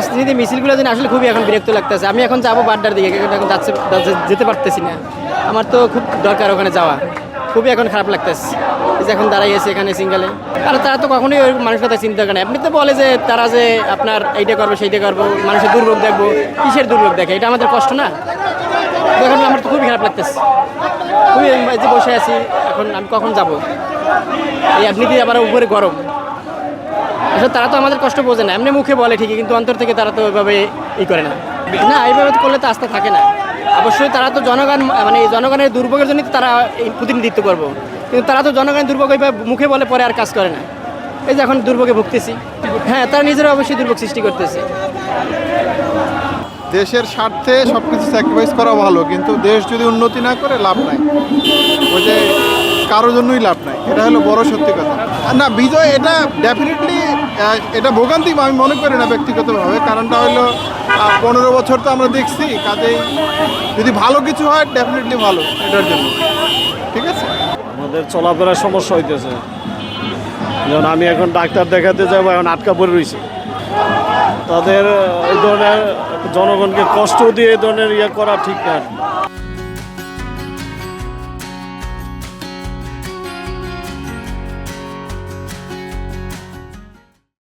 রাজনীতি মিছিলগুলো দিন আসলে খুবই এখন বিরক্ত লাগতেছে। আমি এখন যাব বাড্ডার দিকে এখন যাচ্ছে যেতে পারতেছি না। আমার তো খুব দরকার ওখানে যাওয়া। খুবই এখন খারাপ লাগতেছে। যে এখন দাঁড়াই আছে এখানে সিঙ্গেলে আর তারা তো কখনোই ওই মানুষের কথা চিন্তা করে না। এমনি তো বলে যে তারা যে আপনার এইটা করব, সেইটা করব, মানুষের দুর্ভোগ দেখব। কিসের দুর্ভোগ দেখে? এটা আমাদের কষ্ট না? এখন আমার তো খুবই খারাপ লাগতেছে। খুবই বসে আছি, এখন আমি কখন যাব? এই এমনিতেই আবার উপরে গরম। আসলে তারা তো আমাদের কষ্ট বোঝে না। এমনি মুখে বলে ঠিকই, কিন্তু অন্তর থেকে তারা তো ওইভাবে ই করে না। না, এইভাবে করলে তো আস্থা থাকে না। অবশ্যই তারা তো জনগণ মানে জনগণের দুর্ভোগের জন্যই তো তারা প্রতিনিধিত্ব করব। কিন্তু তারা তো জনগণের দুর্ভোগ ওইভাবে মুখে বলে পরে আর কাজ করে না। এই যে এখন দুর্ভোগে ভুগতেছি। হ্যাঁ তারা নিজেরা অবশ্যই দুর্ভোগ সৃষ্টি করতেছে। দেশের স্বার্থে সব কিছু স্যাক্রিফাইস করা ভালো, কিন্তু দেশ যদি উন্নতি না করে, লাভ নাই। কারোর জন্যই লাভ নাই। এটা হলো বড় সত্যি কথা। না, বিজয়, এটা ডেফিনেটলি এটা ভোগান্তি, আমি মনে করি না ব্যক্তিগতভাবে। কারণটা হলো পনেরো বছর তো আমরা দেখছি, কাজেই যদি ভালো কিছু হয় ডেফিনেটলি ভালো, এটার জন্য। ঠিক আছে? আমাদের চলাফেরার সমস্যা হইতেছে। যেমন আমি এখন ডাক্তার দেখাতে যাব, এখন আটকা পড়ে রয়েছি তাদের এই ধরনের জনগণকে কষ্ট দিয়ে এই ধরনের ইয়ে করা ঠিক না।